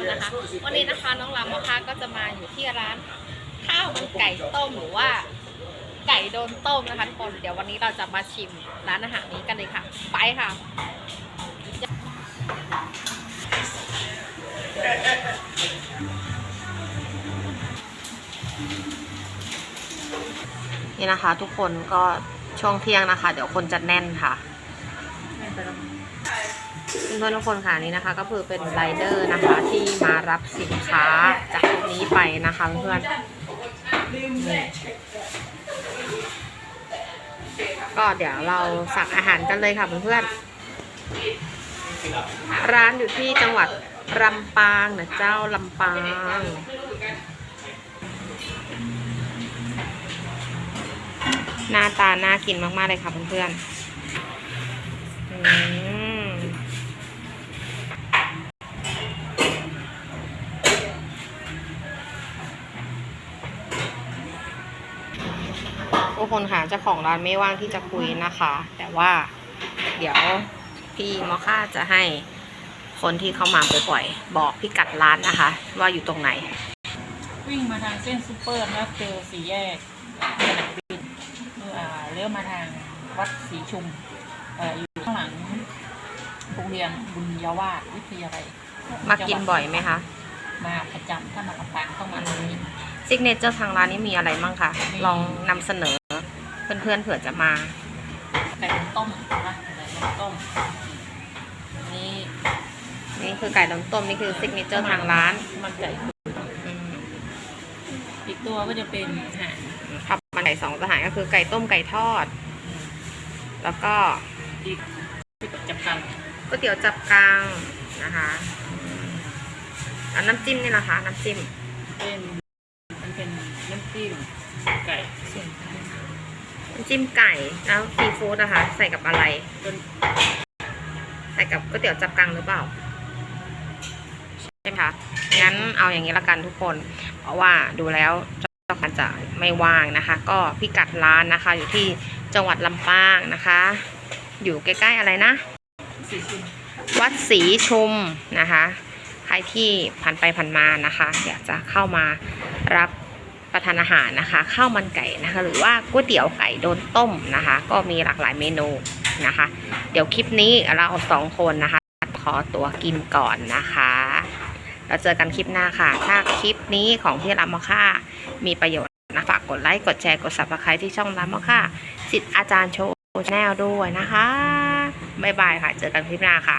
คนนะคะ วันนี้นะคะน้องลำนะคะก็จะมาอยู่ที่ร้าน ข้าวมันไก่ต้มหรือว่า ไก่โดนต้มนะคะทุกคนเดี๋ยววันนี้เราจะมาชิมร้านอาหารนี้กันเลยค่ะ ไปค่ะนี่นะคะ ทุกคนก็ช่วงเที่ยงนะคะ เดี๋ยวคนจะแน่นค่ะ เพื่อนทุกคนค่ะนี่นะคะ ก็คือเป็นไรเดอร์นะคะที่มารับสินค้าจากตรงนี้ไปนะคะเพื่อนก็เดี๋ยวเราสั่งอาหารกันเลยค่ะเพื่อนร้านอยู่ที่จังหวัดลำปางนะเจ้าลำปาง หน้าตาน่ากินมากๆเลยค่ะเพื่อนๆ ทุกคนค่ะเจ้าของร้านไม่ว่างที่จะคุยนะคะ แต่ว่าเดี๋ยวพี่มอค่าจะให้คนที่เข้ามาบ่อยๆบอกพิกัดร้านนะคะ ว่าอยู่ตรงไหน วิ่งมาทางเส้นซูเปอร์แล้วเจอสี่แยกสนามบินเอ่อเลี้ยวมาทางวัดศรีชุมเอ่ออยู่ข้างหลังโรงเรียนบุญยวาสวิทยาลัยมากินบ่อยไหมคะ มาประจำถ้ามาลำปางต้องมาตรงนี้ซิกเนเจอร์ทางร้านนี้มีอะไรบ้างคะมีลองนำเสนอ เพื่อนๆเผื่อจะมาไก่ต้มนะไก่ต้มนี่นี่คือไก่ต้มต้มนี่คือซิกเนเจอร์ทางร้านมันไก่ตุ๋นอืมอีกตัวก็จะเป็นห่านครับมันไก่สองสหารก็คือไก่ต้มไก่ทอด แล้วก็อีกจับกันก๋วยเตี๋ยวจับกังนะคะอืมแล้วน้ำจิ้มนี่นะคะ น้ำจิ้มเป็นมันเป็นน้ำจิ้มไก่น้ำ จิ้มไก่แล้วซีฟู้ดนะคะ ใส่กับอะไร ใส่กับก๋วยเตี๋ยวจับกังหรือเปล่าใช่ไหมคะงั้นเอาอย่างนี้ละกันทุกคน เพราะว่าดูแล้วเจ้าของจะไม่ว่างนะคะ ก็พิกัดร้านนะคะ อยู่ที่จังหวัดลำปางนะคะ อยู่ใกล้ๆอะไรนะ วัดศรีชุมนะคะ ใครที่ผ่านไปผ่านมานะคะ อยากจะเข้ามารับ ประทานอาหารนะคะข้าวมันไก่นะคะหรือว่าก๋วยเตี๋ยวไก่โดนต้มนะคะ ก็มีหลากหลายเมนูนะคะ เดี๋ยวคลิปนี้เราสองคนนะคะ ขอตัวกินก่อนนะคะเราเจอกันคลิปหน้าค่ะ ถ้าคลิปนี้ของพี่รามอค่ามีประโยชน์นะฝากกดไลค์กดแชร์กด subscribe ที่ช่องรามอค่าสิทธิ์อาจารย์โชว์แนลด้วยนะคะบ๊ายบายค่ะ เจอกันคลิปหน้าค่ะ